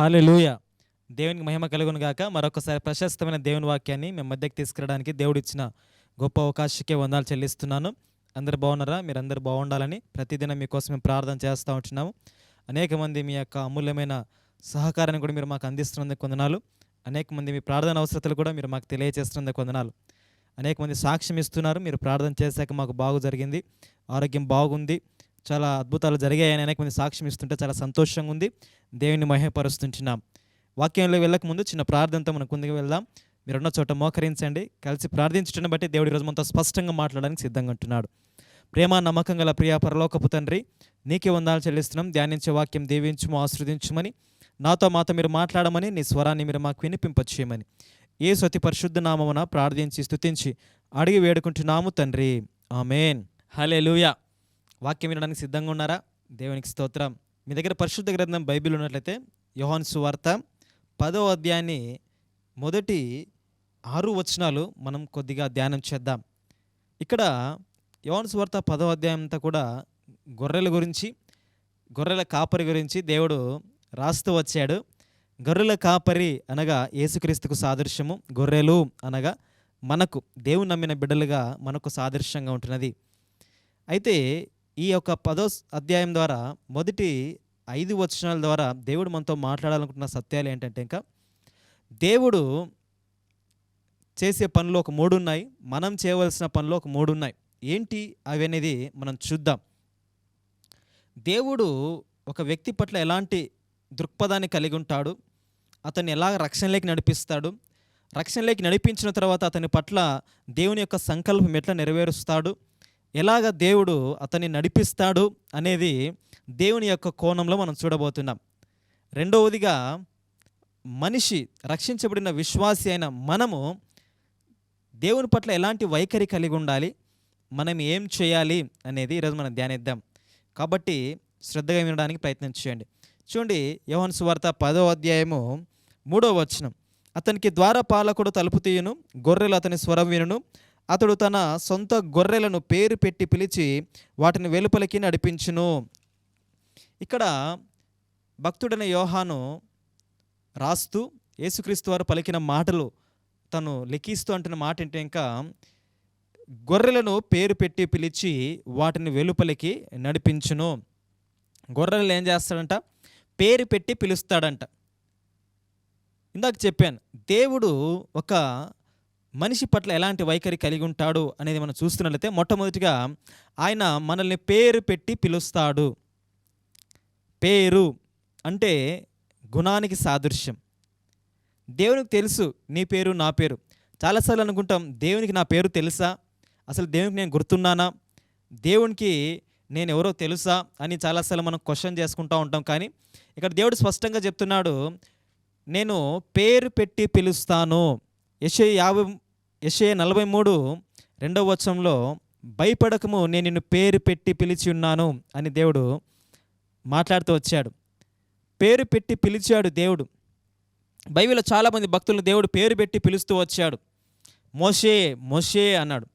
Hallelujah దేవునికి మహిమ కలుగును గాక. మరొకసారి ప్రశస్తమైన దేవుని వాక్యాన్ని మేము మధ్యకి తీసుకురావడానికి దేవుడు ఇచ్చిన గొప్ప అవకాశకే వందాలు చెల్లిస్తున్నాను. అందరు బాగున్నారా? మీరు అందరు బాగుండాలని ప్రతిదినం మీకోసం మేము ప్రార్థన చేస్తూ ఉంటున్నాము. అనేక మంది మీ యొక్క అమూల్యమైన సహకారాన్ని కూడా మీరు మాకు అందిస్తున్నందుకు కొందనాలు అనేక మంది మీ ప్రార్థన అవసరతలు కూడా మీరు మాకు తెలియజేస్తున్నందుకు కొందనాలు అనేక మంది సాక్ష్యం ఇస్తున్నారు. మీరు ప్రార్థన చేశాక మాకు బాగు జరిగింది. ఆరోగ్యం బాగుంది. చాలా అద్భుతాలు జరిగాయని అనేక మంది సాక్ష్యం ఇస్తుంటే చాలా సంతోషంగా ఉంది. దేవుని మహిమపరుస్తుంటున్నాం. వాక్యంలో వెళ్ళక ముందు చిన్న ప్రార్థనతో మనం ముందుకు వెళ్దాం. మీరున్న చోట మోకరించండి. కలిసి ప్రార్థించడం బట్టి దేవుడి రోజు మనతో స్పష్టంగా మాట్లాడడానికి సిద్ధంగా ఉంటున్నాడు. ప్రేమ నమ్మకం గల ప్రియ పరలోకపు తండ్రి నీకే వందాలు చెల్లిస్తున్నాం. ధ్యానించే వాక్యం దీవించుము ఆశ్రదించుమని నాతో మాతో మీరు మాట్లాడమని నీ స్వరాన్ని మీరు మాకు వినిపింపచేయమని. ఏ సతి పరిశుద్ధ నామమున ప్రార్థించి స్తుతించి అడిగి వేడుకుంటున్నాము తండ్రి. ఆమెన్. హలే లూయా వాక్యం వినడానికి సిద్ధంగా ఉన్నారా? దేవునికి స్తోత్రం. మీ దగ్గర పరిశుద్ధ గ్రంథం బైబిల్ ఉన్నట్లయితే యోహాన్ సువార్త పదో అధ్యాయాన్ని మొదటి ఆరు వచనాలు మనం కొద్దిగా ధ్యానం చేద్దాం. ఇక్కడ యోహాన్ సువార్త పదో అధ్యాయం అంతా కూడా గొర్రెల గురించి గొర్రెల కాపరి గురించి దేవుడు రాస్తూ వచ్చాడు. గొర్రెల కాపరి అనగా యేసుక్రీస్తుకు సాదృశ్యము గొర్రెలు అనగా మనకు దేవుని నమ్మిన బిడ్డలుగా మనకు సాదృశ్యంగా ఉంటున్నది. అయితే ఈ యొక్క పదో అధ్యాయం ద్వారా మొదటి ఐదు వచనాల ద్వారా దేవుడు మనతో మాట్లాడాలనుకుంటున్న సత్యాలు ఏంటంటే ఇంకా దేవుడు చేసే పనులు ఒక మూడు ఉన్నాయి మనం చేయవలసిన పనులు ఒక మూడు ఉన్నాయి. ఏంటి? అవి అనేది మనం చూద్దాం. దేవుడు ఒక వ్యక్తి పట్ల ఎలాంటి దృక్పథాన్ని కలిగి ఉంటాడు? అతన్ని ఎలా రక్షణలోకి నడిపిస్తాడు? రక్షణలోకి నడిపించిన తర్వాత అతని పట్ల దేవుని యొక్క సంకల్పం ఎట్లా నెరవేరుస్తాడు? ఎలాగ దేవుడు అతన్ని నడిపిస్తాడు అనేది దేవుని యొక్క కోణంలో మనం చూడబోతున్నాం. రెండవదిగా మనిషి రక్షించబడిన విశ్వాసి అయిన మనము దేవుని పట్ల ఎలాంటి వైఖరి కలిగి ఉండాలి మనం ఏం చేయాలి అనేది ఈరోజు మనం ధ్యానిద్దాం. కాబట్టి శ్రద్ధగా వినడానికి ప్రయత్నం చేయండి. చూడండి యోహన్ సువార్త పదో అధ్యాయము మూడో వచనం. అతనికి ద్వారపాలకుడు తలుపు తీయును గొర్రెలు అతని స్వరం వినును అతడు తన సొంత గొర్రెలను పేరు పెట్టి పిలిచి వాటిని వెలుపలికి నడిపించును. ఇక్కడ భక్తుడైన యోహాను రాస్తూ యేసుక్రీస్తు వారు పలికిన మాటలు తను లెక్కిస్తూ అంటున్న మాట ఏంటి ఇంకా గొర్రెలను పేరు పెట్టి పిలిచి వాటిని వెలుపలికి నడిపించును. గొర్రెలు ఏం చేస్తాడంట? పేరు పెట్టి పిలుస్తాడంట. ఇందాక చెప్పాను దేవుడు ఒక మనిషి పట్ల ఎలాంటి వైఖరి కలిగి ఉంటాడు అనేది మనం చూస్తున్నట్లయితే మొట్టమొదటిగా ఆయన మనల్ని పేరు పెట్టి పిలుస్తాడు. పేరు అంటే గుణానికి సాదృశ్యం. దేవునికి తెలుసు నీ పేరు నా పేరు. చాలాసార్లు అనుకుంటాం దేవునికి నా పేరు తెలుసా? అసలు దేవునికి నేను గుర్తున్నానా? దేవునికి నేను ఎవరో తెలుసా? అని చాలాసార్లు మనం క్వశ్చన్ చేసుకుంటూ ఉంటాం. కానీ ఇక్కడ దేవుడు స్పష్టంగా చెప్తున్నాడు నేను పేరు పెట్టి పిలుస్తాను. యశే యాభై యశే నలభై మూడు రెండవ వచనంలో భయపడకము నేను నిన్ను పేరు పెట్టి పిలిచి ఉన్నాను అని దేవుడు మాట్లాడుతూ వచ్చాడు. పేరు పెట్టి పిలిచాడు దేవుడు. బైబిల్లో చాలామంది భక్తులను దేవుడు పేరు పెట్టి పిలుస్తూ వచ్చాడు. మోషే మోషే అన్నాడు.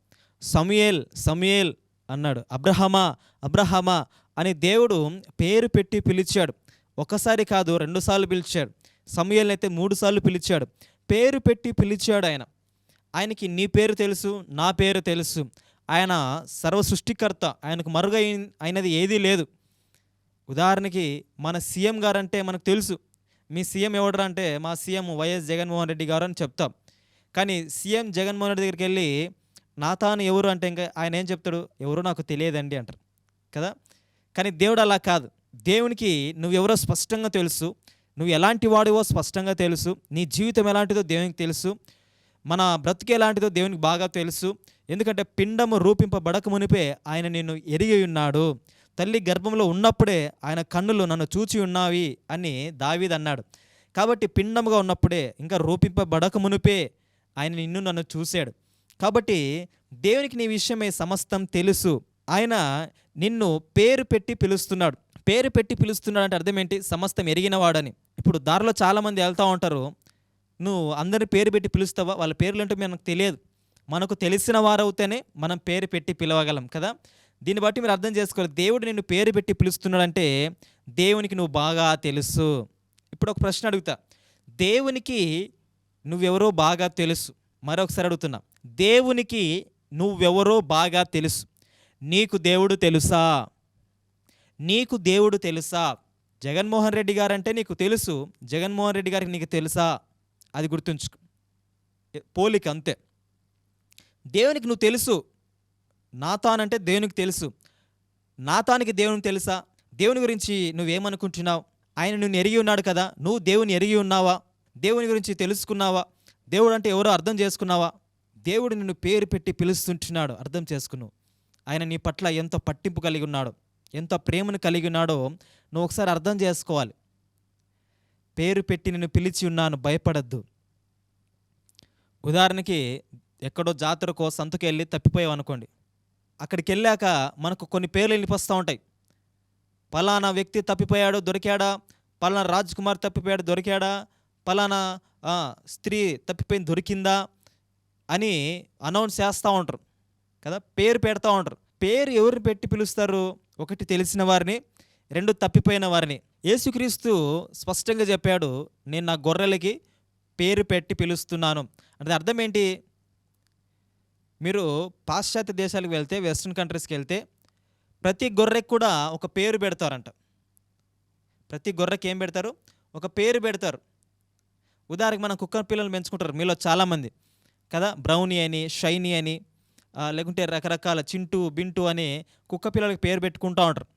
సమయేల్ సమయేల్ అన్నాడు. అబ్రహమా అబ్రహమా అని దేవుడు పేరు పెట్టి పిలిచాడు. ఒకసారి కాదు రెండుసార్లు పిలిచాడు. సమయల్ని అయితే మూడు సార్లు పిలిచాడు. పేరు పెట్టి పిలిచాడు ఆయన. ఆయనకి నీ పేరు తెలుసు నా పేరు తెలుసు. ఆయన సర్వ సృష్టికర్త ఆయనకు మరుగై అయినది ఏదీ లేదు. ఉదాహరణకి మన సీఎం గారు అంటే మనకు తెలుసు. మీ సీఎం ఎవడరా అంటే మా సీఎం వైఎస్ జగన్మోహన్ రెడ్డి గారు అని చెప్తాం. కానీ సీఎం జగన్మోహన్ రెడ్డి దగ్గరికి వెళ్ళి నా తాను ఎవరు? అంటే ఇంకా ఆయన ఏం చెప్తాడు? ఎవరు నాకు తెలియదండి అంటారు. కదా? కానీ దేవుడు అలా కాదు. దేవునికి నువ్వెవరో స్పష్టంగా తెలుసు. నువ్వు ఎలాంటి వాడివో స్పష్టంగా తెలుసు. నీ జీవితం ఎలాంటిదో దేవునికి తెలుసు. మన బ్రతుకు ఎలాంటిదో దేవునికి బాగా తెలుసు. ఎందుకంటే పిండము రూపింపబడక మునిపే ఆయన నిన్ను ఎరిగి ఉన్నాడు. తల్లి గర్భంలో ఉన్నప్పుడే ఆయన కన్నులు నన్ను చూచి ఉన్నావి అని దావీద్ అన్నాడు. కాబట్టి పిండముగా ఉన్నప్పుడే ఇంకా రూపింపబడక మునిపే ఆయన నిన్ను నన్ను చూశాడు. కాబట్టి దేవునికి నీ విషయమే సమస్తం తెలుసు. ఆయన నిన్ను పేరు పెట్టి పిలుస్తున్నాడు. పేరు పెట్టి పిలుస్తున్నాడంటే అర్థం ఏంటి? సమస్తం ఎరిగినవాడని ఇప్పుడు దారిలో చాలామంది వెళ్తూ ఉంటారు. నువ్వు అందరి పేరు పెట్టి పిలుస్తావా? వాళ్ళ పేర్లు అంటే మనకు తెలియదు. మనకు తెలిసిన వారవుతేనే మనం పేరు పెట్టి పిలవగలం కదా? దీన్ని బట్టి మీరు అర్థం చేసుకోవాలి. దేవుడు నిన్ను పేరు పెట్టి పిలుస్తున్నాడంటే దేవునికి నువ్వు బాగా తెలుసు. ఇప్పుడు ఒక ప్రశ్న అడుగుతా. దేవునికి నువ్వెవరో బాగా తెలుసు. మరొకసారి అడుగుతున్నా. దేవునికి నువ్వెవరో బాగా తెలుసు. నీకు దేవుడు తెలుసా? నీకు దేవుడు తెలుసా? జగన్మోహన్ రెడ్డి గారంటే నీకు తెలుసు. జగన్మోహన్ రెడ్డి గారికి నీకు తెలుసా? అది గుర్తుంచు పోలిక అంతే. దేవునికి నువ్వు తెలుసు. నాతానంటే దేవునికి తెలుసు. నాతానికి దేవుని తెలుసా? దేవుని గురించి నువ్వేమనుకుంటున్నావు? ఆయన నువ్వు ఎరిగి ఉన్నాడు కదా? నువ్వు దేవుని ఎరిగి ఉన్నావా? దేవుని గురించి తెలుసుకున్నావా? దేవుడు అంటే ఎవరో అర్థం చేసుకున్నావా? దేవుడు నిన్ను పేరు పెట్టి పిలుస్తుంటున్నాడు. అర్థం చేసుకున్నావు. ఆయన నీ పట్ల ఎంత పట్టింపు కలిగి ఉన్నాడు. ఎంత ప్రేమను కలిగి ఉన్నాడో నువ్వు ఒకసారి అర్థం చేసుకోవాలి. పేరు పెట్టి నేను పిలిచి ఉన్నాను భయపడద్దు. ఉదాహరణకి ఎక్కడో జాతరకో సంతకు వెళ్ళి తప్పిపోయావు అనుకోండి. అక్కడికి వెళ్ళాక మనకు కొన్ని పేర్లు వెళ్ళిపోస్తూ ఉంటాయి. పలానా వ్యక్తి తప్పిపోయాడు దొరికాడా? పలానా రాజ్ కుమార్ తప్పిపోయాడు దొరికాడా? పలానా స్త్రీ తప్పిపోయింది దొరికిందా? అని అనౌన్స్ చేస్తూ ఉంటారు. కదా? పేరు పెడతా ఉంటారు. పేరు ఎవరిని పెట్టి పిలుస్తారు? ఒకటి తెలిసిన వారిని రెండు తప్పిపోయిన వారిని. యేసుక్రీస్తు స్పష్టంగా చెప్పాడు నేను నా గొర్రెలకి పేరు పెట్టి పిలుస్తున్నాను. అంటే అర్థం ఏంటి? మీరు పాశ్చాత్య దేశాలకు వెళ్తే వెస్ట్రన్ కంట్రీస్కి వెళ్తే ప్రతి గొర్రెకి కూడా ఒక పేరు పెడతారంట. ప్రతి గొర్రెకి ఏం పెడతారు? ఒక పేరు పెడతారు. ఉదాహరణకి మనం కుక్క పిల్లలు పెంచుకుంటారు మీలో చాలామంది. కదా? బ్రౌనీ అని షైనీ అని లేకుంటే రకరకాల చింటూ బింటు అని కుక్క పిల్లలకి పేరు పెట్టుకుంటూ ఉంటారు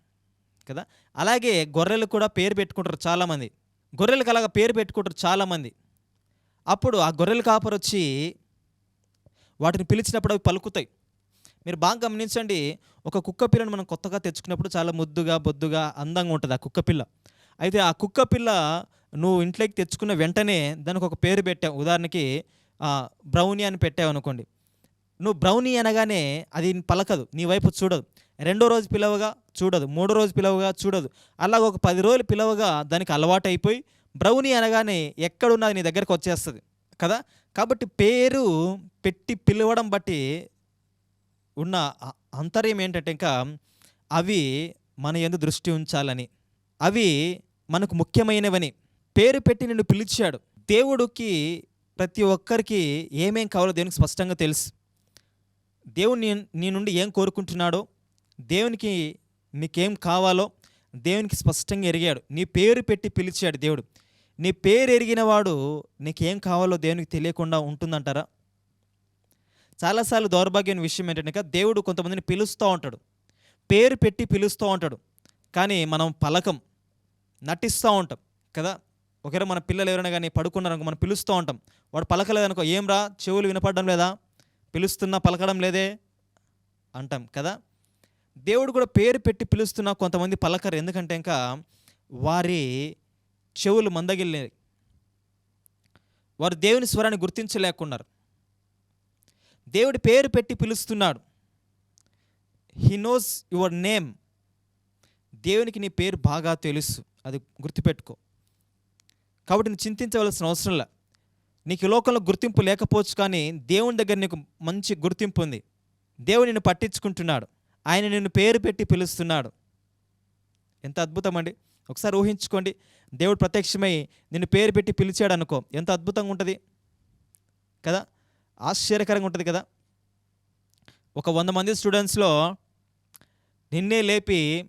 కదా? అలాగే గొర్రెలు కూడా పేరు పెట్టుకుంటారు చాలామంది. గొర్రెలకు అలాగ పేరు పెట్టుకుంటారు చాలామంది. అప్పుడు ఆ గొర్రెల కాపరు వచ్చి వాటిని పిలిచినప్పుడు అవి పలుకుతాయి. మీరు బాగా గమనించండి ఒక కుక్క పిల్లను మనం కొత్తగా తెచ్చుకున్నప్పుడు చాలా ముద్దుగా బొద్దుగా అందంగా ఉంటుంది ఆ కుక్క పిల్ల. అయితే ఆ కుక్క పిల్ల నువ్వు ఇంట్లోకి తెచ్చుకున్న వెంటనే దానికి ఒక పేరు పెట్టావు. ఉదాహరణకి బ్రౌనీ అని పెట్టావు అనుకోండి. నువ్వు బ్రౌనీ అనగానే అది పలకదు నీ వైపు చూడదు. రెండో రోజు పిలవగా చూడదు మూడో రోజు పిలవగా చూడదు. అలాగ ఒక పది రోజులు పిలవగా దానికి అలవాటు అయిపోయి బ్రౌనీ అనగానే ఎక్కడున్నది నీ దగ్గరకు వచ్చేస్తుంది కదా? కాబట్టి పేరు పెట్టి పిలవడం బట్టి ఉన్న అంతర్యం ఏంటంటే ఇంకా అవి మన ఎందు దృష్టి ఉంచాలని. అవి మనకు ముఖ్యమైనవని. పేరు పెట్టి నిన్ను పిలిచాడు. దేవుడికి ప్రతి ఒక్కరికి ఏమేం కావాలో దేవునికి స్పష్టంగా తెలుసు. దేవుడు నీ నీ నుండి ఏం కోరుకుంటున్నాడో దేవునికి నీకేం కావాలో దేవునికి స్పష్టంగా ఎరిగాడు. నీ పేరు పెట్టి పిలిచాడు దేవుడు. నీ పేరు ఎరిగిన వాడు నీకేం కావాలో దేవునికి తెలియకుండా ఉంటుందంటారా? చాలాసార్లు దౌర్భాగ్యమైన విషయం ఏంటంటే దేవుడు కొంతమందిని పిలుస్తూ ఉంటాడు. పేరు పెట్టి పిలుస్తూ ఉంటాడు. కానీ మనం పలకం నటిస్తూ ఉంటాం కదా. ఒకవేళ మన పిల్లలు ఎవరైనా కానీ పడుకున్నారనుకో మనం పిలుస్తూ ఉంటాం. వాడు పలకలేదనుకో ఏం రా చెవులు వినపడడం లేదా? పిలుస్తున్నా పలకడం లేదే అంటాం కదా? దేవుడు కూడా పేరు పెట్టి పిలుస్తున్నా కొంతమంది పలకరు. ఎందుకంటే ఇంకా వారి చెవులు మందగిల్లేవి వారు దేవుని స్వరాన్ని గుర్తించలేకున్నారు. దేవుడి పేరు పెట్టి పిలుస్తున్నాడు. హీ నోస్ యువర్ నేమ్ దేవునికి నీ పేరు బాగా తెలుసు. అది గుర్తుపెట్టుకో. కాబట్టి నువ్వు చింతించవలసిన అవసరం లే. నీకు లోకంలో గుర్తింపు లేకపోవచ్చు కానీ దేవుని దగ్గర నీకు మంచి గుర్తింపు ఉంది. దేవుడు నిన్ను పట్టించుకుంటున్నాడు. ఆయన నిన్ను పేరు పెట్టి పిలుస్తున్నాడు. ఎంత అద్భుతం అండి ఒకసారి ఊహించుకోండి. దేవుడు ప్రత్యక్షమై నిన్ను పేరు పెట్టి పిలిచాడు అనుకో ఎంత అద్భుతంగా ఉంటుంది. కదా? ఆశ్చర్యకరంగా ఉంటుంది కదా? ఒక వంద మంది స్టూడెంట్స్లో నిన్నే లేపి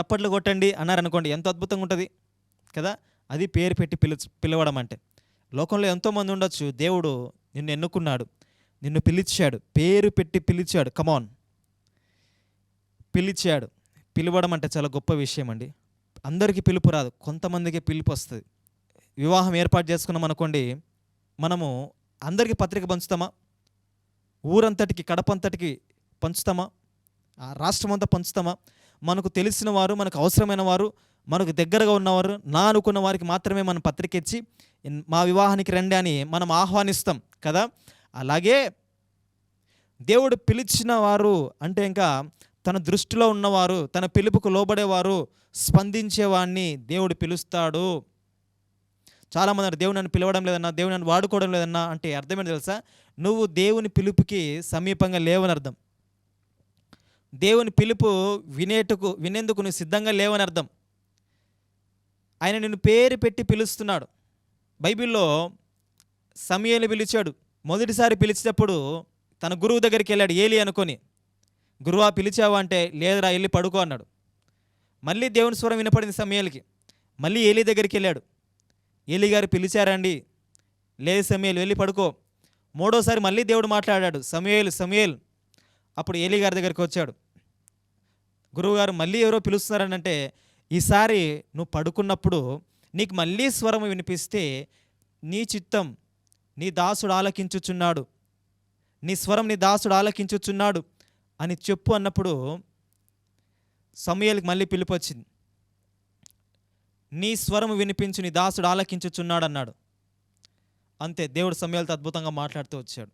చప్పట్లు కొట్టండి అన్నారు అనుకోండి ఎంత అద్భుతంగా ఉంటుంది. కదా? అది పేరు పెట్టి పిలు పిలవడం అంటే. లోకంలో ఎంతోమంది ఉండొచ్చు. దేవుడు నిన్ను ఎన్నుకున్నాడు. నిన్ను పిలిచాడు. పేరు పెట్టి పిలిచాడు. కమాన్ పిలిచాడు. పిలవడం అంటే చాలా గొప్ప విషయం అండి. అందరికీ పిలుపు రాదు. కొంతమందికి పిలుపు వస్తుంది. వివాహం ఏర్పాటు చేసుకున్నాం అనుకోండి మనము అందరికీ పత్రిక పంచుతామా? ఊరంతటికి కడపంతటికి పంచుతామా? రాష్ట్రం అంతా పంచుతామా? మనకు తెలిసిన వారు మనకు అవసరమైన వారు మనకు దగ్గరగా ఉన్నవారు నా అనుకున్న వారికి మాత్రమే మనం పత్రిక ఇచ్చి మా వివాహానికి రండి అని మనం ఆహ్వానిస్తాం కదా. అలాగే దేవుడు పిలిచిన వారు అంటే ఇంకా తన దృష్టిలో ఉన్నవారు తన పిలుపుకు లోబడేవారు స్పందించేవాడిని దేవుడు పిలుస్తాడు. చాలామంది అంటారు దేవుడు నన్ను పిలవడం లేదన్నా దేవుడు నన్ను వాడుకోవడం లేదన్నా అంటే అర్థమేంటి తెలుసా? నువ్వు దేవుని పిలుపుకి సమీపంగా లేవని అర్థం. దేవుని పిలుపు వినేటుకు వినేందుకు నువ్వు సిద్ధంగా లేవని అర్థం. ఆయన నిన్ను పేరు పెట్టి పిలుస్తున్నాడు. బైబిల్లో సమయలు పిలిచాడు. మొదటిసారి పిలిచేటప్పుడు తన గురువు దగ్గరికి వెళ్ళాడు ఏలి అనుకొని గురువా పిలిచావా? అంటే లేదురా వెళ్ళి పడుకో అన్నాడు. మళ్ళీ దేవుని స్వరం వినపడింది సమయాలకి. మళ్ళీ ఏలి దగ్గరికి వెళ్ళాడు. ఏలి గారు పిలిచారండి లేదు సమయలు వెళ్ళి పడుకో. మూడోసారి మళ్ళీ దేవుడు మాట్లాడాడు సమయలు సమయల్. అప్పుడు ఏలి గారి దగ్గరికి వచ్చాడు. గురువుగారు మళ్ళీ ఎవరో పిలుస్తున్నారనంటే ఈసారి నువ్వు పడుకున్నప్పుడు నీకు మళ్ళీ స్వరం వినిపిస్తే నీ చిత్తం నీ దాసుడు ఆలకించుచున్నాడు. నీ స్వరం నీ దాసుడు ఆలకించుచున్నాడు అని చెప్పు అన్నప్పుడు సమయాలకు మళ్ళీ పిలుపు వచ్చింది. నీ స్వరం వినిపించు నీ దాసుడు ఆలకించుచున్నాడు అన్నాడు అంతే దేవుడు సమయాలతో అద్భుతంగా మాట్లాడుతూ వచ్చాడు.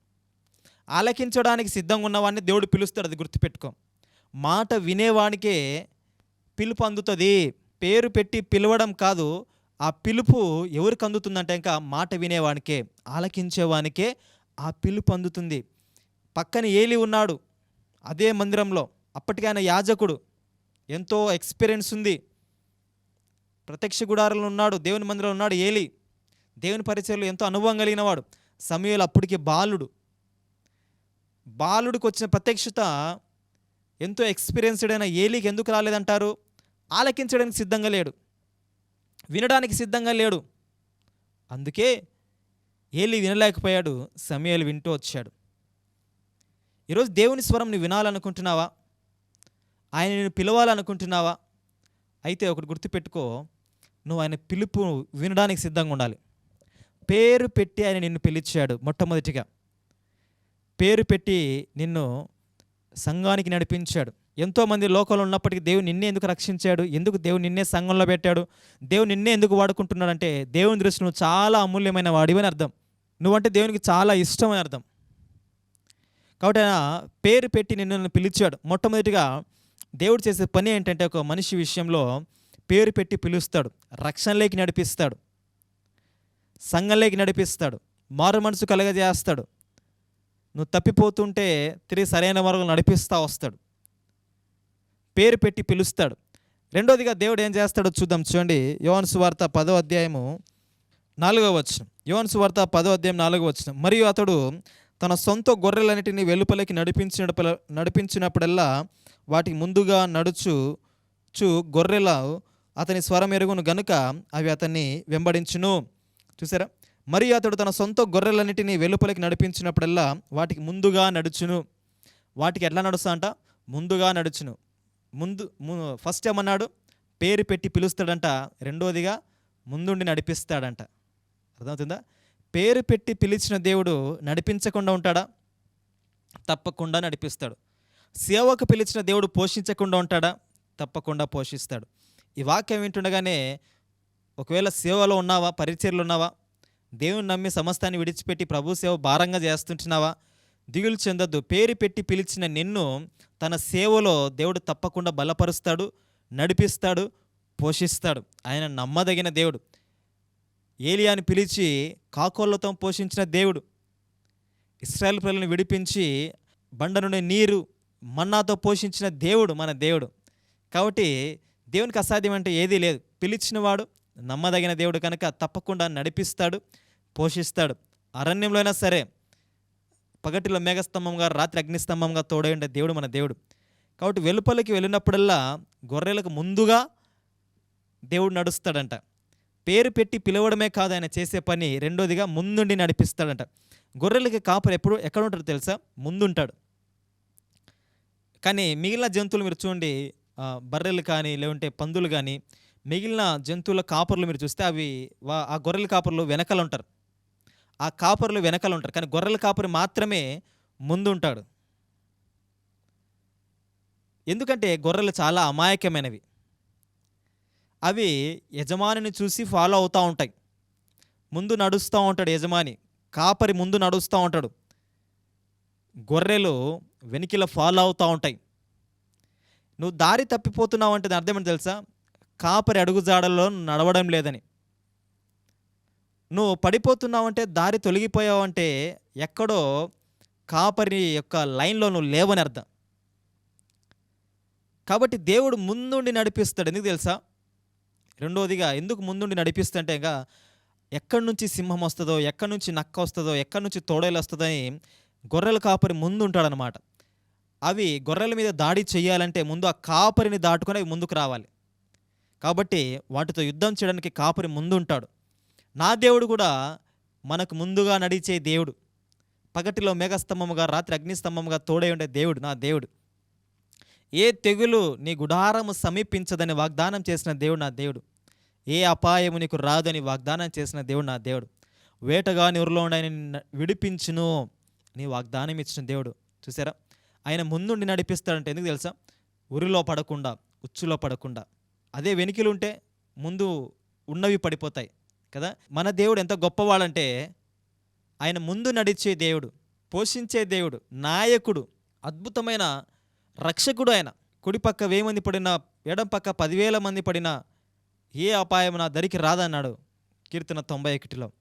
ఆలకించడానికి సిద్ధంగా ఉన్నవాడిని దేవుడు పిలుస్తాడు అది గుర్తుపెట్టుకో. మాట వినేవాడికే పిలుపు అందుతుంది. పేరు పెట్టి పిలవడం కాదు. ఆ పిలుపు ఎవరికి అందుతుందంటే ఇంకా మాట వినేవానికే ఆలకించేవానికే ఆ పిలుపు అందుతుంది. పక్కన ఏలి ఉన్నాడు. అదే మందిరంలో. అప్పటికి ఆయన యాజకుడు. ఎంతో ఎక్స్పీరియన్స్ ఉంది. ప్రత్యక్ష గుడారంలో ఉన్నాడు. దేవుని మందిరంలో ఉన్నాడు ఏలి. దేవుని పరిచయంలో ఎంతో అనుభవం కలిగినవాడు సమయంలో అప్పటికి బాలుడు. బాలుడికి వచ్చిన ప్రత్యక్షత ఎంతో ఎక్స్పీరియన్స్డ్ అయిన ఏలీకి ఎందుకు రాలేదంటారు? ఆలకించడానికి సిద్ధంగా లేడు. వినడానికి సిద్ధంగా లేడు. అందుకే ఏలి వినలేకపోయాడు సమయాలు వింటూ వచ్చాడు. ఈరోజు దేవుని స్వరం నువ్వు వినాలనుకుంటున్నావా? ఆయన నేను పిలవాలనుకుంటున్నావా? అయితే ఒకటి గుర్తుపెట్టుకో నువ్వు ఆయన పిలుపు వినడానికి సిద్ధంగా ఉండాలి. పేరు పెట్టి ఆయన నిన్ను పిలిచాడు మొట్టమొదటిగా. పేరు పెట్టి నిన్ను సంఘానికి నడిపించాడు. ఎంతోమంది లోకంలో ఉన్నప్పటికీ దేవుడు నిన్నే ఎందుకు రక్షించాడు? ఎందుకు దేవుడు నిన్నే సంఘంలో పెట్టాడు? దేవుడు నిన్నే ఎందుకు వాడుకుంటున్నాడంటే దేవుని దృష్టి నువ్వు చాలా అమూల్యమైన వాడివని అర్థం. నువ్వంటే దేవునికి చాలా ఇష్టం అని అర్థం. కాబట్టి ఆయన పేరు పెట్టి నిన్ను పిలిచాడు. మొట్టమొదటిగా దేవుడు చేసే పని ఏంటంటే ఒక మనిషి విషయంలో పేరు పెట్టి పిలుస్తాడు. రక్షణలోకి నడిపిస్తాడు. సంఘంలోకి నడిపిస్తాడు. మారు మనసు కలగజేస్తాడు. నువ్వు తప్పిపోతుంటే తిరిగి సరైన మార్గం నడిపిస్తూ వస్తాడు. పేరు పెట్టి పిలుస్తాడు. రెండోదిగా దేవుడు ఏం చేస్తాడో చూద్దాం. చూడండి యోహాను సువార్త పదో అధ్యాయము నాలుగో వచనం. యోహాను సువార్త పదో అధ్యాయం నాలుగో వచనం. మరియు అతడు తన సొంత గొర్రెలన్నిటిని వెలుపలికి నడిపించిన నడిపించినప్పుడల్లా వాటికి ముందుగా నడుచు చు గొర్రెల అతని స్వరం ఎరుగును గనుక అవి అతన్ని వెంబడించును. చూసారా? మరి అతడు తన సొంత గొర్రెలన్నిటిని వెలుపలికి నడిపించినప్పుడల్లా వాటికి ముందుగా నడుచును. వాటికి ఎట్లా నడుస్తా అంట ముందుగా నడుచును. ముందు ము- ఫస్ట్ ఏమన్నాడు? పేరు పెట్టి పిలుస్తాడంట. రెండోదిగా ముందుండి నడిపిస్తాడంట. అర్థమవుతుందా? పేరు పెట్టి పిలిచిన దేవుడు నడిపించకుండా ఉంటాడా? తప్పకుండా నడిపిస్తాడు. సేవకు పిలిచిన దేవుడు పోషించకుండా ఉంటాడా? తప్పకుండా పోషిస్తాడు. ఈ వాక్యం వింటుండగానే ఒకవేళ సేవలో ఉన్నావా పరిచర్లు ఉన్నావా? దేవుని నమ్మి సమస్తాన్ని విడిచిపెట్టి ప్రభు సేవ భారంగా చేస్తుంటున్నావా? దిగులు చెందొద్దు. పేరు పెట్టి పిలిచిన నిన్ను తన సేవలో దేవుడు తప్పకుండా బలపరుస్తాడు నడిపిస్తాడు పోషిస్తాడు. ఆయన నమ్మదగిన దేవుడు. ఏలియాని పిలిచి కాకోళ్ళతో పోషించిన దేవుడు. ఇస్రాయల్ ప్రజలను విడిపించి బండ నుండి నీరు మన్నాతో పోషించిన దేవుడు మన దేవుడు. కాబట్టి దేవునికి అసాధ్యం అంటే ఏదీ లేదు. పిలిచినవాడు నమ్మదగిన దేవుడు కనుక తప్పకుండా నడిపిస్తాడు. పోషిస్తాడు. అరణ్యంలో అయినా సరే పగటిలో మేఘస్తంభంగా రాత్రి అగ్నిస్తంభంగా తోడై దేవుడు మన దేవుడు. కాబట్టి వెలుపలికి వెళ్ళినప్పుడల్లా గొర్రెలకు ముందుగా దేవుడు నడుస్తాడంట. పేరు పెట్టి పిలవడమే కాదు ఆయన చేసే పని రెండోదిగా ముందుండి నడిపిస్తాడంట. గొర్రెలకి కాపరి ఎప్పుడు ఎక్కడ ఉంటాడు తెలుసా? ముందుంటాడు. కానీ మిగిలిన జంతువులు మీరు చూడండి బర్రెలు కానీ లేకుంటే పందులు కానీ మిగిలిన జంతువుల కాపర్లు మీరు చూస్తే అవి వా- ఆ గొర్రెల కాపర్లు వెనకాల ఉంటారు. ఆ కాపర్లు వెనకాల ఉంటారు. కానీ గొర్రెల కాపరి మాత్రమే ముందు ఉంటాడు ఎందుకంటే గొర్రెలు చాలా అమాయకమైనవి. అవి యజమానిని చూసి ఫాలో అవుతూ ఉంటాయి. ముందు నడుస్తూ ఉంటాడు యజమాని. కాపరి ముందు నడుస్తూ ఉంటాడు. గొర్రెలు వెనికిల ఫాలో అవుతూ ఉంటాయి. నువ్వు దారి తప్పిపోతున్నావు అంటే దాని అర్థం ఏంటి తెలుసా? కాపరి అడుగుజాడల్లో నడవడం లేదని. నువ్వు పడిపోతున్నావంటే దారి తొలగిపోయావంటే ఎక్కడో కాపరి యొక్క లైన్లో నువ్వు లేవని అర్థం. కాబట్టి దేవుడు ముందుండి నడిపిస్తాడు. ఎందుకు తెలుసా? రెండోదిగా ఎందుకు ముందుండి నడిపిస్తుంటే ఇంకా ఎక్కడి నుంచి సింహం వస్తుందో ఎక్కడి నుంచి నక్క వస్తుందో ఎక్కడి నుంచి తోడేలు వస్తుందో అని గొర్రెల కాపరి ముందు ఉంటాడనమాట అవి గొర్రెల మీద దాడి చేయాలంటే ముందు ఆ కాపరిని దాటుకొని అవి ముందుకు రావాలి. కాబట్టి వాటితో యుద్ధం చేయడానికి కాపరి ముందు ఉంటాడు నా దేవుడు కూడా మనకు ముందుగా నడిచే దేవుడు. పగటిలో మేఘస్తంభముగా రాత్రి అగ్నిస్తంభముగా తోడై ఉండే దేవుడు నా దేవుడు. ఏ తెగులు నీ గుడారము సమీపించదని వాగ్దానం చేసిన దేవుడు నా దేవుడు. ఏ అపాయము నీకు రాదని వాగ్దానం చేసిన దేవుడు నా దేవుడు. వేటగా నిరులో ఉండి విడిపించును నీ వాగ్దానం ఇచ్చిన దేవుడు. చూసారా? ఆయన ముందుండి నడిపిస్తాడంటే ఎందుకు తెలుసా? ఉరిలో పడకుండా ఉచ్చులో పడకుండా. అదే వెనుకలు ఉంటే ముందు ఉన్నవి పడిపోతాయి. కదా? మన దేవుడు ఎంత గొప్పవాడంటే ఆయన ముందు నడిచే దేవుడు పోషించే దేవుడు నాయకుడు అద్భుతమైన రక్షకుడు ఆయన. కుడి పక్క వెయ్యి మంది పడినా ఎడం పక్క పదివేల మంది పడినా ఏ అపాయం నా దరికి రాదన్నాడు కీర్తన తొంభై ఒకటిలో.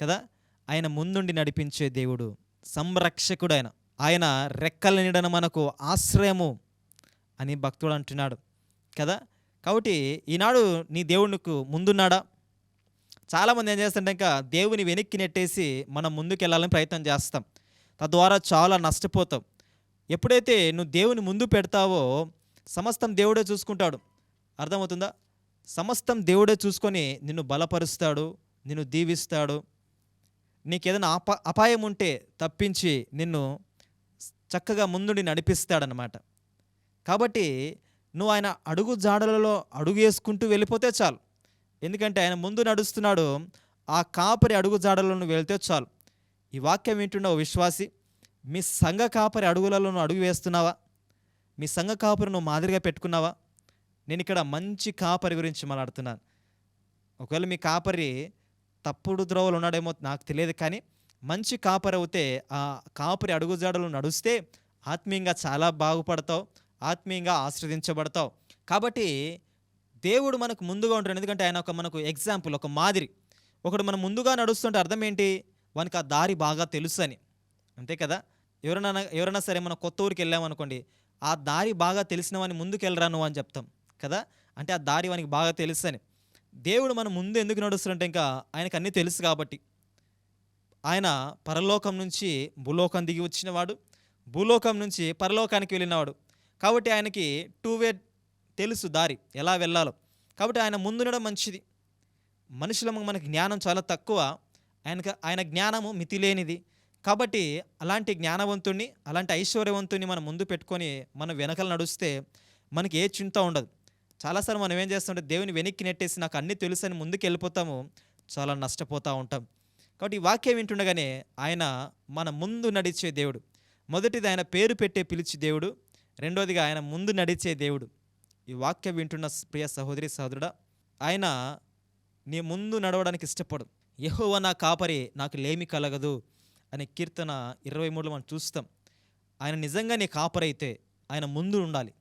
కదా? ఆయన ముందుండి నడిపించే దేవుడు సంరక్షకుడు ఆయన. ఆయన రెక్కల నీడన మనకు ఆశ్రయము అని భక్తుడు అంటున్నాడు. కదా? కాబట్టి ఈనాడు నీ దేవునికి ముందున్నాడా? చాలామంది ఏం చేస్తుంటే ఇంకా దేవుని వెనక్కి నెట్టేసి మనం ముందుకెళ్ళాలని ప్రయత్నం చేస్తాం. తద్వారా చాలా నష్టపోతాం. ఎప్పుడైతే నువ్వు దేవుని ముందు పెడతావో సమస్తం దేవుడే చూసుకుంటాడు. అర్థమవుతుందా? సమస్తం దేవుడే చూసుకొని నిన్ను బలపరుస్తాడు నిన్ను దీవిస్తాడు. నీకు ఏదైనా అప అపాయం ఉంటే తప్పించి నిన్ను చక్కగా ముందుండి నడిపిస్తాడనమాట కాబట్టి నువ్వు ఆయన అడుగు జాడలలో అడుగు వేసుకుంటూ వెళ్ళిపోతే చాలు. ఎందుకంటే ఆయన ముందు నడుస్తున్నాడు ఆ కాపరి అడుగు జాడలను వెళ్తే చాలు. ఈ వాక్యం వింటున్నావు విశ్వాసి మీ సంఘ కాపరి అడుగులలో అడుగు వేస్తున్నావా? మీ సంఘ కాపరి నువ్వు మాదిరిగా పెట్టుకున్నావా? నేను ఇక్కడ మంచి కాపరి గురించి మాట్లాడుతున్నాను. ఒకవేళ మీ కాపరి తప్పుడు ద్రోవలు ఉన్నాడేమో నాకు తెలియదు కానీ మంచి కాపరి అవుతే ఆ కాపరి అడుగుజాడలు నడుస్తే ఆత్మీయంగా చాలా బాగుపడతావు ఆత్మీయంగా ఆశ్రదించబడతావు. కాబట్టి దేవుడు మనకు ముందుగా ఉంటాడు. ఎందుకంటే ఆయన ఒక మనకు ఎగ్జాంపుల్ ఒక మాదిరి. ఒకడు మనం ముందుగా నడుస్తుంటే అర్థం ఏంటి? వానికి ఆ దారి బాగా తెలుసు అని అంతే కదా? ఎవరైనా ఎవరైనా సరే మనం కొత్త ఊరికి వెళ్ళామనుకోండి ఆ దారి బాగా తెలిసిన వాని ముందుకు వెళ్ళరా నువ్వు అని చెప్తాం. కదా? అంటే ఆ దారి వానికి బాగా తెలుసు అని దేవుడు మన ముందు ఎందుకు నడుస్తుంటే ఇంకా ఆయనకు అన్నీ తెలుసు కాబట్టి. ఆయన పరలోకం నుంచి భూలోకం దిగి వచ్చినవాడు. భూలోకం నుంచి పరలోకానికి వెళ్ళినవాడు. కాబట్టి ఆయనకి టూ వే తెలుసు దారి ఎలా వెళ్ళాలో. కాబట్టి ఆయన ముందుండడం మంచిది. మనుషులము మనకి జ్ఞానం చాలా తక్కువ. ఆయనకు ఆయన జ్ఞానము మితిలేనిది. కాబట్టి అలాంటి జ్ఞానవంతుణ్ణి అలాంటి ఐశ్వర్యవంతుని మనం ముందు పెట్టుకొని మనం వెనకలు నడుస్తే మనకి ఏ చింత ఉండదు. చాలాసార్లు మనం ఏం చేస్తుంటే దేవుని వెనక్కి నెట్టేసి నాకు అన్నీ తెలుసు అని ముందుకు వెళ్ళిపోతాము చాలా నష్టపోతూ ఉంటాం. కాబట్టి ఈ వాక్యం వింటుండగానే ఆయన మన ముందు నడిచే దేవుడు. మొదటిది ఆయన పేరు పెట్టే పిలిచి దేవుడు. రెండోదిగా ఆయన ముందు నడిచే దేవుడు. ఈ వాక్యం వింటున్న ప్రియ సహోదరి సహోదరుడా ఆయన నీ ముందు నడవడానికి ఇష్టపడు. యహోవ నా కాపరి నాకు లేమి కలగదు అనే కీర్తన ఇరవై మూడులో మనం చూస్తాం. ఆయన నిజంగా నీ కాపరైతే ఆయన ముందు ఉండాలి.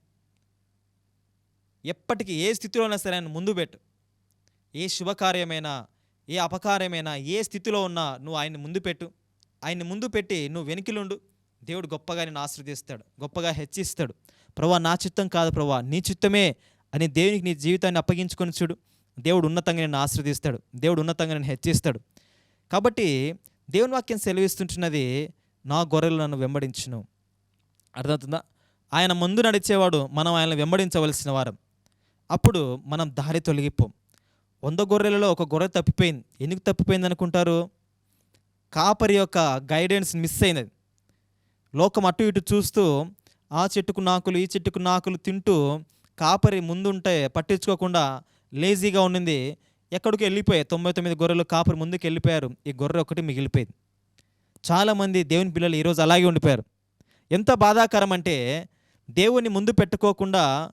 ఎప్పటికీ ఏ స్థితిలో అయినా సరే ఆయన ముందు పెట్టు. ఏ శుభకార్యమైనా ఏ అపకార్యమైనా ఏ స్థితిలో ఉన్నా నువ్వు ఆయన్ని ముందు పెట్టు. ఆయన్ని ముందు పెట్టి నువ్వు వెనుకలుండు. దేవుడు గొప్పగా నేను ఆశ్రదిస్తాడు గొప్పగా హెచ్చిస్తాడు. ప్రభా నా చిత్తం కాదు ప్రభా నీ చిత్తమే అని దేవునికి నీ జీవితాన్ని అప్పగించుకొని చూడు. దేవుడు ఉన్నతంగా నేను ఆశ్రదిస్తాడు దేవుడు ఉన్నతంగా నేను హెచ్చిస్తాడు. కాబట్టి దేవుని వాక్యం సెలవిస్తుంటున్నది నా గొర్రెలు నన్ను వెంబడించును. అర్థమవుతుందా? ఆయన ముందు నడిచేవాడు మనం ఆయన వెంబడించవలసిన వారం. అప్పుడు మనం దారి తొలగిపోం. వంద గొర్రెలలో ఒక గొర్రె తప్పిపోయింది. ఎందుకు తప్పిపోయింది అనుకుంటారు? కాపరి యొక్క గైడెన్స్ మిస్ అయినది. లోకం అటు ఇటు చూస్తూ ఆ చెట్టుకు నాకులు ఈ చెట్టుకు నాకులు తింటూ కాపరి ముందుంటే పట్టించుకోకుండా లేజీగా ఉండింది. ఎక్కడికి వెళ్ళిపోయాయి. తొంభై తొమ్మిది గొర్రెలు కాపరి ముందుకు వెళ్ళిపోయారు. ఈ గొర్రె ఒకటి మిగిలిపోయింది. చాలామంది దేవుని పిల్లలు ఈరోజు అలాగే ఉండిపోయారు. ఎంత బాధాకరం అంటే దేవుని ముందు పెట్టుకోకుండా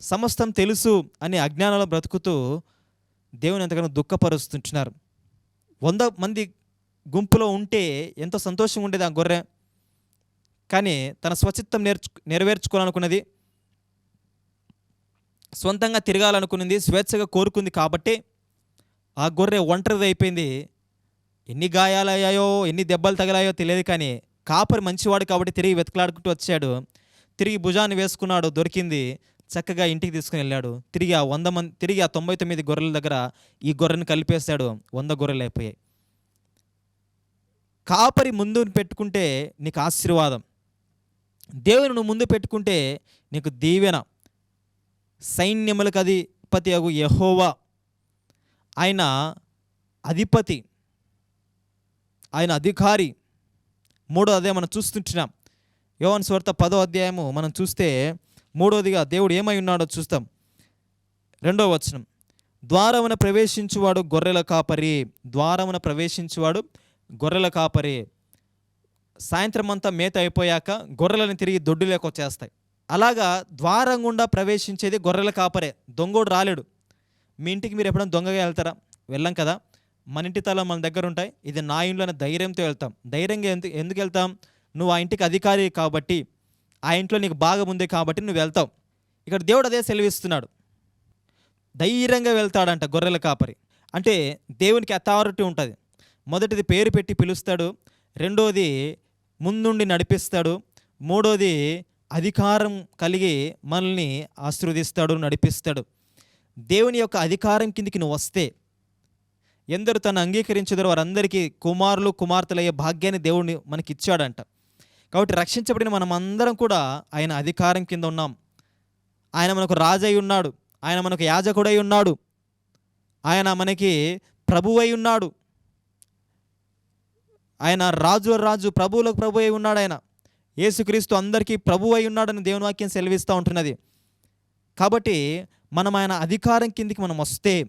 సమస్తం తెలుసు అని అజ్ఞానంలో బ్రతుకుతూ దేవుని ఎంతగానో దుఃఖపరుస్తుంటున్నారు. వంద మంది గుంపులో ఉంటే ఎంతో సంతోషంగా ఉండేది ఆ గొర్రె? కానీ తన స్వచిత్తం నేర్చు నెరవేర్చుకోవాలనుకున్నది సొంతంగా తిరగాలనుకున్నది స్వేచ్ఛగా కోరుకుంది కాబట్టి ఆ గొర్రె ఒంటరిది అయిపోయింది. ఎన్ని గాయాలయ్యాయో ఎన్ని దెబ్బలు తగిలాయో తెలియదు కానీ కాపరి మంచివాడు కాబట్టి తిరిగి వెతకలాడుకుంటూ వచ్చాడు. తిరిగి భుజాన్ని వేసుకున్నాడు దొరికింది. చక్కగా ఇంటికి తీసుకుని వెళ్ళాడు. తిరిగి ఆ వంద మంది తిరిగి ఆ తొంభై తొమ్మిది గొర్రెల దగ్గర ఈ గొర్రెను కలిపేశాడు. వంద గొర్రెలు అయిపోయాయి. కాపరి ముందు పెట్టుకుంటే నీకు ఆశీర్వాదం. దేవుని నువ్వు ముందు పెట్టుకుంటే నీకు దీవెన. సైన్యములకు అధిపతి అగు యహోవా. ఆయన అధిపతి. ఆయన అధికారి. మూడో అదే మనం చూస్తుంటున్నాం. యోవన్ స్వార్త పదో అధ్యాయము మనం చూస్తే మూడోదిగా దేవుడు ఏమై ఉన్నాడో చూస్తాం. రెండో వచనం. ద్వారమున ప్రవేశించువాడు గొర్రెల కాపరి. ద్వారమున ప్రవేశించువాడు గొర్రెల కాపరి. సాయంత్రం అంతా మేత అయిపోయాక గొర్రెలను తిరిగి దొడ్డులోకి వచ్చేస్తాయి. అలాగా ద్వారం గుండా ప్రవేశించేది గొర్రెల కాపరే. దొంగోడు రాలేడు. మీ ఇంటికి మీరు ఎప్పుడైనా దొంగగా వెళ్తారా? వెళ్ళాం కదా. మన ఇంటి తల మన దగ్గర ఉంటాయి. ఇది నా ఇంట్లో అనే ధైర్యంతో వెళ్తాం. ధైర్యంగా ఎందుకు ఎందుకు వెళ్తాం? నువ్వు ఆ ఇంటికి అధికారి కాబట్టి ఆ ఇంట్లో నీకు బాగా ఉంది కాబట్టి నువ్వు వెళ్తావు. ఇక్కడ దేవుడు అదే సెలవిస్తున్నాడు. ధైర్యంగా వెళ్తాడంట గొర్రెల కాపరి. అంటే దేవునికి అథారిటీ ఉంటుంది. మొదటిది పేరు పెట్టి పిలుస్తాడు. రెండోది ముందుండి నడిపిస్తాడు. మూడోది అధికారం కలిగి మనల్ని ఆశీర్వదిస్తాడు నడిపిస్తాడు. దేవుని యొక్క అధికారం కిందికి నువ్వు వస్తే ఎందరు తను అంగీకరించదరో వారందరికీ కుమారులు కుమార్తెలయ్యే భాగ్యాన్ని దేవుడిని మనకి ఇచ్చాడంట. కాబట్టి రక్షించబడిన మనం అందరం కూడా ఆయన అధికారం కింద ఉన్నాం. ఆయన మనకు రాజై ఉన్నాడు. ఆయన మనకు యాజకుడై ఉన్నాడు. ఆయన మనకి ప్రభువై ఉన్నాడు. ఆయన రాజు రాజు ప్రభువులకు ప్రభు అయి ఉన్నాడు ఆయన. యేసుక్రీస్తు అందరికీ ప్రభు అయి ఉన్నాడని దేవుని వాక్యం సెలవిస్తూ ఉంటున్నది. కాబట్టి మనం ఆయన అధికారం కిందికి మనం వస్తే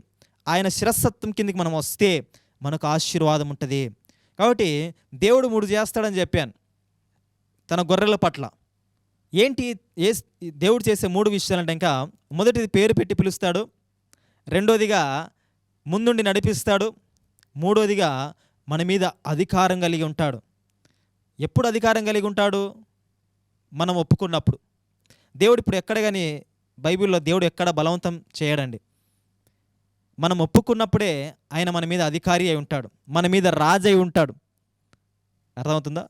ఆయన శిరస్సత్వం కిందికి మనం వస్తే మనకు ఆశీర్వాదం ఉంటుంది. కాబట్టి దేవుడు మూడు చేస్తాడని చెప్పాను తన గొర్రెల పట్ల. ఏంటి ఏ దేవుడు చేసే మూడు విషయాలంటే ఇంకా మొదటిది పేరు పెట్టి పిలుస్తాడు రెండోదిగా ముందుండి నడిపిస్తాడు మూడోదిగా మన మీద అధికారం కలిగి ఉంటాడు. ఎప్పుడు అధికారం కలిగి ఉంటాడు? మనం ఒప్పుకున్నప్పుడు. దేవుడు ఇప్పుడు ఎక్కడ కానీ బైబిల్లో దేవుడు ఎక్కడ బలవంతం చేయడండి. మనం ఒప్పుకున్నప్పుడే ఆయన మన మీద అధికారి అయి ఉంటాడు. మన మీద రాజు అయి ఉంటాడు. అర్థమవుతుందా?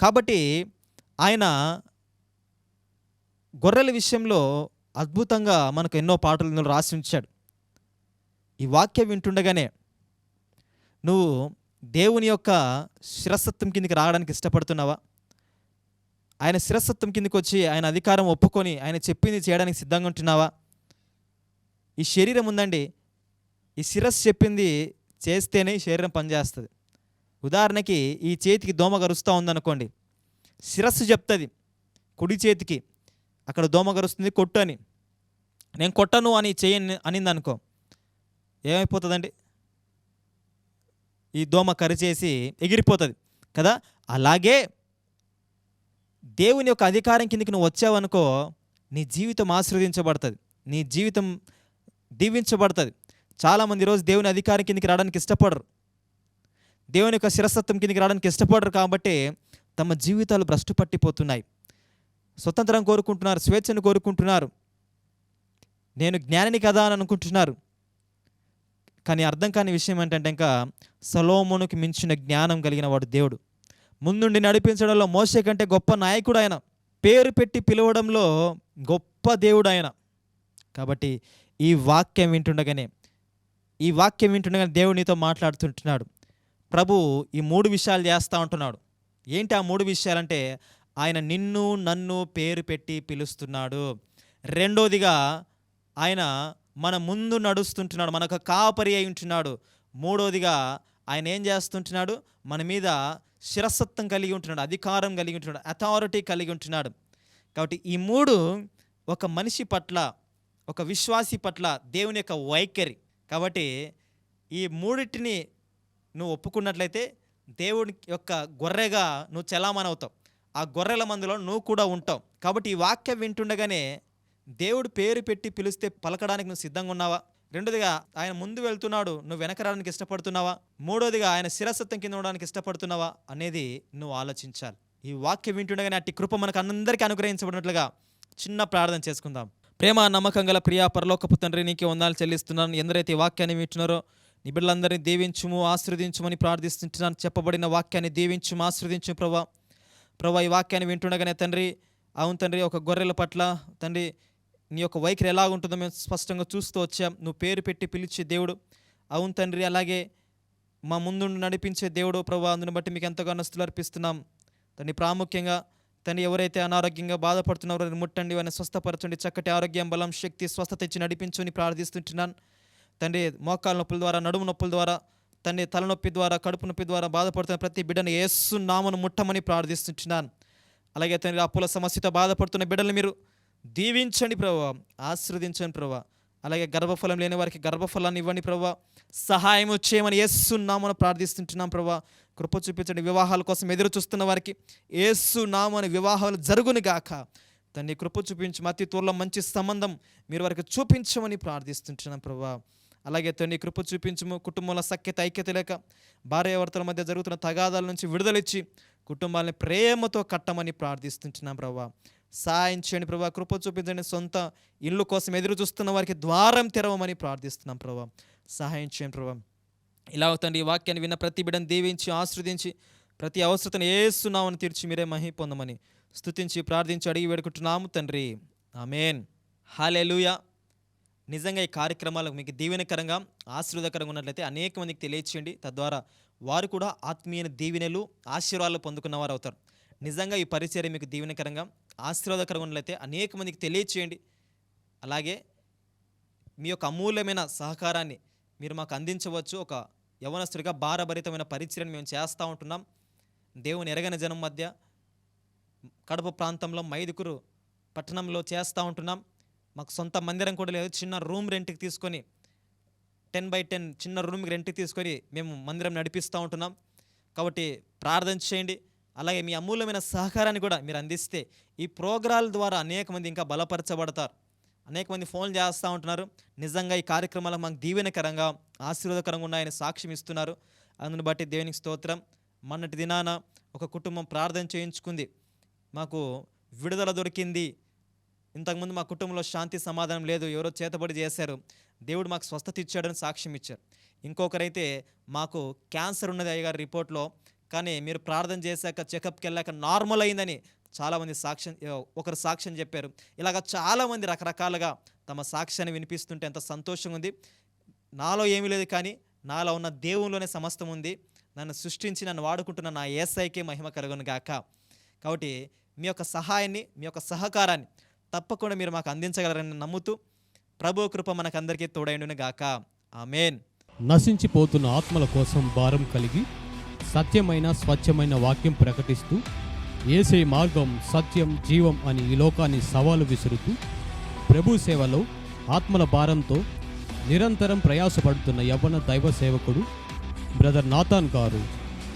కాబట్టి ఆయన గొర్రెల విషయంలో అద్భుతంగా మనకు ఎన్నో పాటలు రాసి ఉంచాడు. ఈ వాక్యం వింటుండగానే నువ్వు దేవుని యొక్క శిరసత్వం కిందికి రావడానికి ఇష్టపడుతున్నావా? ఆయన శిరసత్వం కిందికి వచ్చి ఆయన అధికారం ఒప్పుకొని ఆయన చెప్పింది చేయడానికి సిద్ధంగా ఉంటున్నావా? ఈ శరీరం ఉందండి. ఈ శిరస్సు చెప్పింది చేస్తేనే ఈ శరీరం పనిచేస్తుంది. ఉదాహరణకి ఈ చేతికి దోమ గరుస్తూ ఉందనుకోండి. శిరస్సు చెప్తుంది కుడి చేతికి. అక్కడ దోమ గరుస్తుంది కొట్టు అని. నేను కొట్టను అని చేయని అనింది అనుకో ఏమైపోతుందండి? ఈ దోమ కరిచేసి ఎగిరిపోతుంది కదా? అలాగే దేవుని యొక్క అధికారం కిందకి నువ్వు వచ్చావనుకో నీ జీవితం ఆశీర్వదించబడుతుంది నీ జీవితం దీవించబడుతుంది. చాలామంది ఈరోజు దేవుని అధికారం కిందకి రావడానికి ఇష్టపడరు. దేవుని యొక్క శిరసత్వం కిందకి రావడానికి ఇష్టపడరు కాబట్టి తమ జీవితాలు భ్రష్టు పట్టిపోతున్నాయి. స్వతంత్రం కోరుకుంటున్నారు స్వేచ్ఛను కోరుకుంటున్నారు. నేను జ్ఞానిని కదా అని అనుకుంటున్నారు. కానీ అర్థం కాని విషయం ఏంటంటే ఇంకా సలోమునికి మించిన జ్ఞానం కలిగిన వాడు దేవుడు. ముందుండి నడిపించడంలో మోసే కంటే గొప్ప నాయకుడు ఆయన. పేరు పెట్టి పిలవడంలో గొప్ప దేవుడు ఆయన. కాబట్టి ఈ వాక్యం వింటుండగానే ఈ వాక్యం వింటుండగానే దేవుడు నీతో మాట్లాడుతుంటున్నాడు. ప్రభు ఈ మూడు విషయాలు చేస్తూ ఉంటున్నాడు. ఏంటి ఆ మూడు విషయాలంటే ఆయన నిన్ను నన్ను పేరు పెట్టి పిలుస్తున్నాడు. రెండోదిగా ఆయన మన ముందు నడుస్తుంటున్నాడు మనకు కాపరి అయి ఉంటున్నాడు. మూడోదిగా ఆయన ఏం చేస్తుంటున్నాడు? మన మీద శిరసత్వం కలిగి ఉంటున్నాడు అధికారం కలిగి ఉంటున్నాడు అథారిటీ కలిగి ఉంటున్నాడు. కాబట్టి ఈ మూడు ఒక మనిషి పట్ల ఒక విశ్వాసి పట్ల దేవుని యొక్క వైఖరి. కాబట్టి ఈ మూడింటిని నువ్వు ఒప్పుకున్నట్లయితే దేవుని యొక్క గొర్రెగా నువ్వు చలామణవుతావు. ఆ గొర్రెల మందులో నువ్వు కూడా ఉంటావు. కాబట్టి ఈ వాక్యం వింటుండగానే దేవుడు పేరు పెట్టి పిలిస్తే పలకడానికి నువ్వు సిద్ధంగా ఉన్నావా? రెండోదిగా ఆయన ముందు వెళ్తున్నాడు నువ్వు వెనక ఇష్టపడుతున్నావా? మూడోదిగా ఆయన శిరసత్వం కింద ఉండడానికి ఇష్టపడుతున్నావా? అనేది నువ్వు ఆలోచించాలి. ఈ వాక్యం వింటుండగానే అట్టి కృప మనకు అందరికీ అనుగ్రహించబడినట్లుగా చిన్న ప్రార్థన చేసుకుందాం. ప్రేమ నమ్మకం గల ప్రియా పరలోకపు తండ్రి నీకే వందాలు చెల్లిస్తున్నాను. ఎందరైతే ఈ వాక్యాన్ని వింటున్నారో నీ బిడ్డలందరినీ దీవించుము ఆశ్రదించుమని ప్రార్థిస్తుంటున్నాను. చెప్పబడిన వాక్యాన్ని దీవించుము ఆశ్రదించు ప్రభా. ప్రభా ఈ వాక్యాన్ని వింటుండగానే తండ్రి అవును తండ్రి ఒక గొర్రెల పట్ల తండ్రి నీ యొక్క వైఖరి ఎలా ఉంటుందో మేము స్పష్టంగా చూస్తూ వచ్చాం. నువ్వు పేరు పెట్టి పిలిచే దేవుడు. అవును తండ్రి అలాగే మా ముందు నడిపించే దేవుడు ప్రభా అందుని బట్టి మీకు ఎంతగానో స్తులు అర్పిస్తున్నాం. తండ్రి ప్రాముఖ్యంగా తను ఎవరైతే అనారోగ్యంగా బాధపడుతున్నారో ముట్టండి వారిని స్వస్థపరచండి. చక్కటి ఆరోగ్యం బలం శక్తి స్వస్థత ఇచ్చి నడిపించుని ప్రార్థిస్తుంటున్నాను. తండ్రి మోకాల నొప్పుల ద్వారా నడుము నొప్పుల ద్వారా తండ్రి తలనొప్పి ద్వారా కడుపు నొప్పి ద్వారా బాధపడుతున్న ప్రతి బిడ్డను ఏసు నామను ముట్టమని ప్రార్థిస్తుంటున్నాను. అలాగే తండ్రి అప్పుల సమస్యతో బాధపడుతున్న బిడ్డలు మీరు దీవించండి ప్రభా ఆశీర్వదించండి ప్రభా. అలాగే గర్భఫలం లేని వారికి గర్భఫలాన్ని ఇవ్వండి ప్రభా. సహాయం చేయమని ఏసు నామను ప్రార్థిస్తుంటున్నాం ప్రభా. కృప చూపించండి వివాహాల కోసం ఎదురు చూస్తున్న వారికి ఏసు నామని వివాహాలు జరుగును గాక. తండ్రి కృప చూపించి మతి త్వరలో మంచి సంబంధం మీరు వారికి చూపించమని ప్రార్థిస్తుంటున్నాం ప్రభా. అలాగే తండ్రి కృప చూపించము కుటుంబంలో సఖ్యత ఐక్యత లేక భార్యాభర్తల మధ్య జరుగుతున్న తగాదాల నుంచి విడుదలిచ్చి కుటుంబాలని ప్రేమతో కట్టమని ప్రార్థిస్తుంటున్నాం ప్రభా. సాయం చేయండి ప్రభా కృప చూపించండి సొంత ఇల్లు కోసం ఎదురు చూస్తున్న వారికి ద్వారం తెరవమని ప్రార్థిస్తున్నాం ప్రభా. సహాయం చేయండి ప్రభా. ఇలా అవుతండి ఈ వాక్యాన్ని విన్న ప్రతి బిడ్డను దీవించి ఆశ్రదించి ప్రతి అవసరతను ఏస్తున్నామని తీర్చి మీరే మహి పొందమని స్థుతించి ప్రార్థించి అడిగి వేడుకుంటున్నాము తండ్రి. ఆమెన్. హాలెలుయా నిజంగా ఈ కార్యక్రమాలకు మీకు దీవెనకరంగా ఆశీర్వాదకరంగా ఉన్నట్లయితే అనేక మందికి తెలియచేయండి. తద్వారా వారు కూడా ఆత్మీయ దీవెనలు ఆశీర్వాదాలు పొందుకున్నవారు అవుతారు. నిజంగా ఈ పరిచర్య మీకు దీవెనకరంగా ఆశీర్వాదకరంగా ఉన్నట్లయితే అనేక మందికి తెలియచేయండి. అలాగే మీ యొక్క అమూల్యమైన సహకారాన్ని మీరు మాకు అందించవచ్చు. ఒక యవనస్తుడిగా భారభరితమైన పరిచయం మేము చేస్తూ ఉంటున్నాం. దేవుని ఎరగని జనం మధ్య కడప ప్రాంతంలో మైదుకురు పట్టణంలో చేస్తూ ఉంటున్నాం. మాకు సొంత మందిరం కూడా లేదు. చిన్న రూమ్ రెంట్కి తీసుకొని టెన్ బై టెన్ చిన్న రూమ్కి రెంట్కి తీసుకొని మేము మందిరం నడిపిస్తూ ఉంటున్నాం. కాబట్టి ప్రార్థన చేయండి. అలాగే మీ అమూల్యమైన సహకారాన్ని కూడా మీరు అందిస్తే ఈ ప్రోగ్రాల ద్వారా అనేక మంది ఇంకా బలపరచబడతారు. అనేక మంది ఫోన్ చేస్తూ ఉంటున్నారు. నిజంగా ఈ కార్యక్రమాలు మాకు దీవెనకరంగా ఆశీర్వాదకరంగా ఉన్నాయని సాక్ష్యం ఇస్తున్నారు. అందుని బట్టి దేవునికి స్తోత్రం. మొన్నటి దినాన ఒక కుటుంబం ప్రార్థన చేయించుకుంది. మాకు విడుదల దొరికింది. ఇంతకుముందు మా కుటుంబంలో శాంతి సమాధానం లేదు. ఎవరో చేతబడి చేశారు. దేవుడు మాకు స్వస్థత ఇచ్చాడని సాక్ష్యం ఇచ్చారు. ఇంకొకరైతే మాకు క్యాన్సర్ ఉన్నది అయ్యగారి రిపోర్ట్లో కానీ మీరు ప్రార్థన చేశాక చెకప్కి వెళ్ళాక నార్మల్ అయిందని చాలామంది సాక్ష్యం ఒకరు సాక్ష్యం చెప్పారు. ఇలాగ చాలామంది రకరకాలుగా తమ సాక్ష్యాన్ని వినిపిస్తుంటే ఎంత సంతోషంగా ఉంది. నాలో ఏమీ లేదు కానీ నాలో ఉన్న దేవునిలోనే సమస్తం ఉంది. నన్ను సృష్టించి నన్ను వాడుకుంటున్న నా ఏసైకే మహిమ కలుగును గాక. కాబట్టి మీ యొక్క సహాయాన్ని మీ యొక్క సహకారాన్ని తప్పకుండా మీరు మాకు అందించగలరని నమ్ముతూ ప్రభు కృప మనకందరికీ తోడైండును గాక. ఆమెన్. నశించిపోతున్న ఆత్మల కోసం భారం కలిగి సత్యమైన స్వచ్ఛమైన వాక్యం ప్రకటిస్తూ ఏసే మార్గం సత్యం జీవం అని ఈ లోకాన్ని సవాలు విసురుతూ ప్రభు సేవలో ఆత్మల భారంతో నిరంతరం ప్రయాసపడుతున్న యవ్వన దైవ సేవకుడు బ్రదర్ నాథాన్ గారు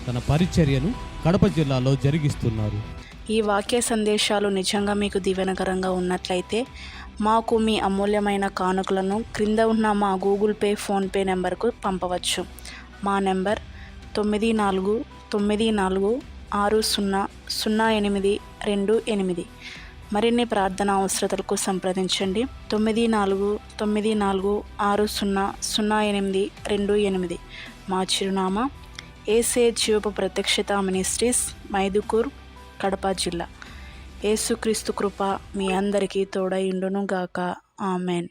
తన పరిచర్యను కడప జిల్లాలో జరిగిస్తున్నారు. ఈ వాక్య సందేశాలు నిజంగా మీకు దీవెనకరంగా ఉన్నట్లయితే మాకు మీ అమూల్యమైన కానుకలను క్రింద ఉన్న మా గూగుల్ పే ఫోన్పే నెంబర్కు పంపవచ్చు. మా నెంబర్ తొమ్మిది నాలుగు తొమ్మిది నాలుగు ఆరు సున్నా సున్నా ఎనిమిది రెండు ఎనిమిది. మరిన్ని ప్రార్థన అవసరతలకు సంప్రదించండి. తొమ్మిది నాలుగు తొమ్మిది నాలుగు ఆరు సున్నా సున్నా ఎనిమిది రెండు ఎనిమిది. మా చిరునామా ఏసే జీవపు ప్రత్యక్షత మినిస్ట్రీస్ మైదుకూర్ కడప జిల్లా. ఏసుక్రీస్తు కృప మీ అందరికీ తోడైండును గాక ఆమెన్.